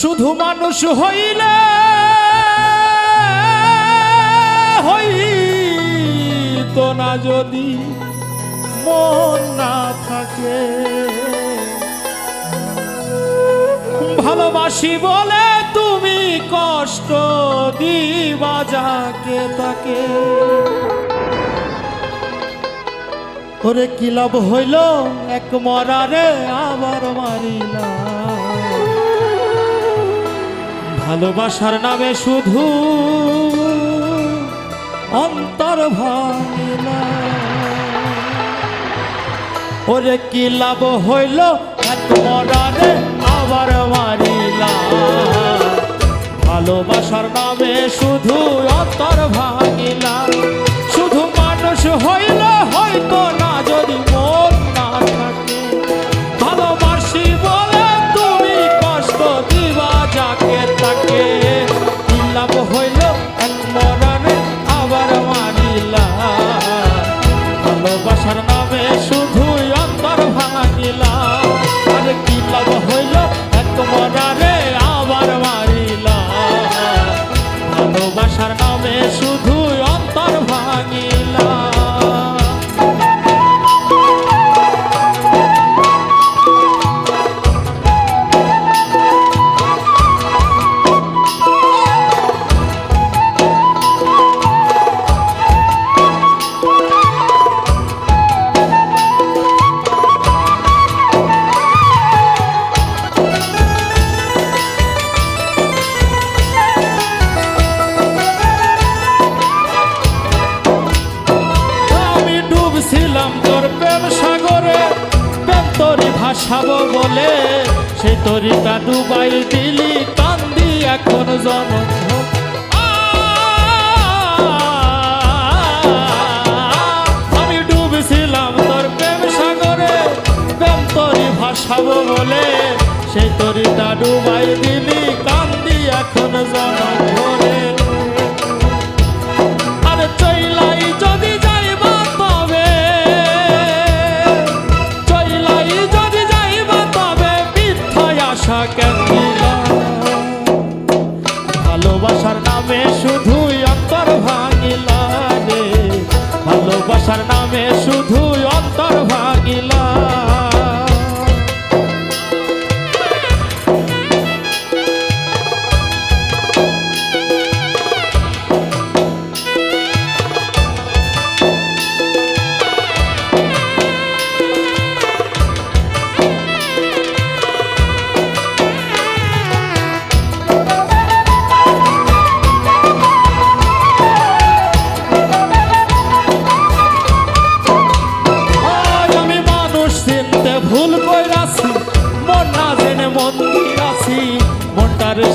শুধু মানুষ হইলে হইতো না যদি মন না থাকে। ভালোবাসি বলে তুমি কষ্ট দিবা যাকে তাকে। ওরে কি লাভ হইল? এক মরারে আবার মারিলা ভালোবাসার নামে শুধু অন্তর ভাঙিলা ওরে কি লাভ হইল? আবার মারিলা। ভালোবাসার নামে শুধু অন্তর ভাঙিলা তরি ভাসাবো বলে সেই তরিটা ডুবাই দিলি, কান্দি এখন জন আমি ডুবছিলাম তোর প্রেম সাগরে, প্রেম তরি ভাসাবো বলে সেই তরিটা ডুবাই দিলি, কান্দি এখন জন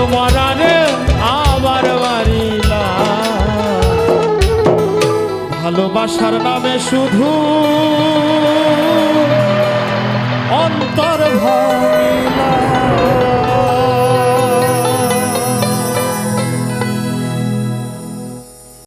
তোমার আবার বাড়িলা ভালোবাসার নামে শুধু